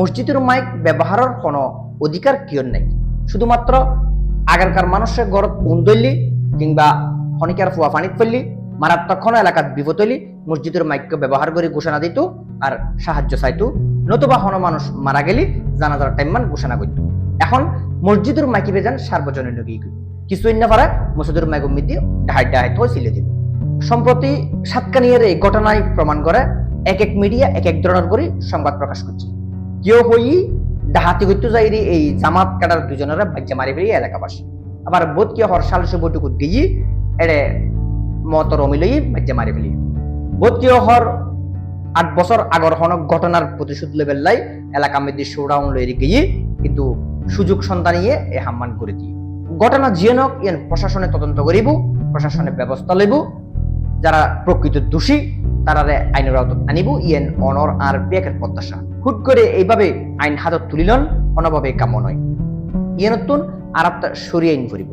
মসজিদের মাইক ব্যবহারের কোনো অধিকার কিয় নাই। শুধুমাত্র আগেরকার মানুষের গড়ত উন্দলি কিংবা খনিকার ফুয়া পানিত ফেললি মারাত্মক কোনো এলাকাত বিপদ মসজিদের মাইককে ব্যবহার করে ঘোষণা দিত আর সাহায্য চাইতো। নতুবা কোনো মানুষ মারা গেলি জানাজার টাইমমান ঘোষণা করত এখন মসজিদের মাইকি বেজান সার্বজনীন নগী কিছু অন্য পারে মসজিদের মাইক উম্মিদি ডাহাই ডাহাই তো ছিলে দিব। সম্প্রতি সাতকানিয়ার এই ঘটনায় প্রমাণ করে এক এক মিডিয়া এক এক ধরনের করে সংবাদ প্রকাশ করছে। কেউ হই ডাহাতি করতে যাইরি এই জামাত কাটার দুজনের বাচ্চা মারি ফেলি এলাকাবাসী। আবার বোধ কিয় হর সাল সুবটুকু দিয়ে এড়ে মতর অমিলই বাচ্চা মারি ফেলি। বোধ কিয় হর আট বছর আগর হনক ঘটনার প্রতিশোধ লেবেল লাই এলাকা মেদি শোডাউন লইরি গিয়ে, কিন্তু সুযোগ সন্তানিয়ে এ হাম্মান করে দিয়ে ঘটনা জিয়নক ইয়ান প্রশাসনে তদন্ত করিব, প্রশাসনে ব্যবস্থা লইব, যারা প্রকৃত দোষী তারারে আইনের আওতাত আনিব, ইয়েন অনর আর বেকের প্রত্যাশা। হুট করে এইভাবে আইন হাতত তুলিলন, অনভাবে কাম্য নয়। ইয়ে নতুন আর আপনার সরিয়ে আইন করিব।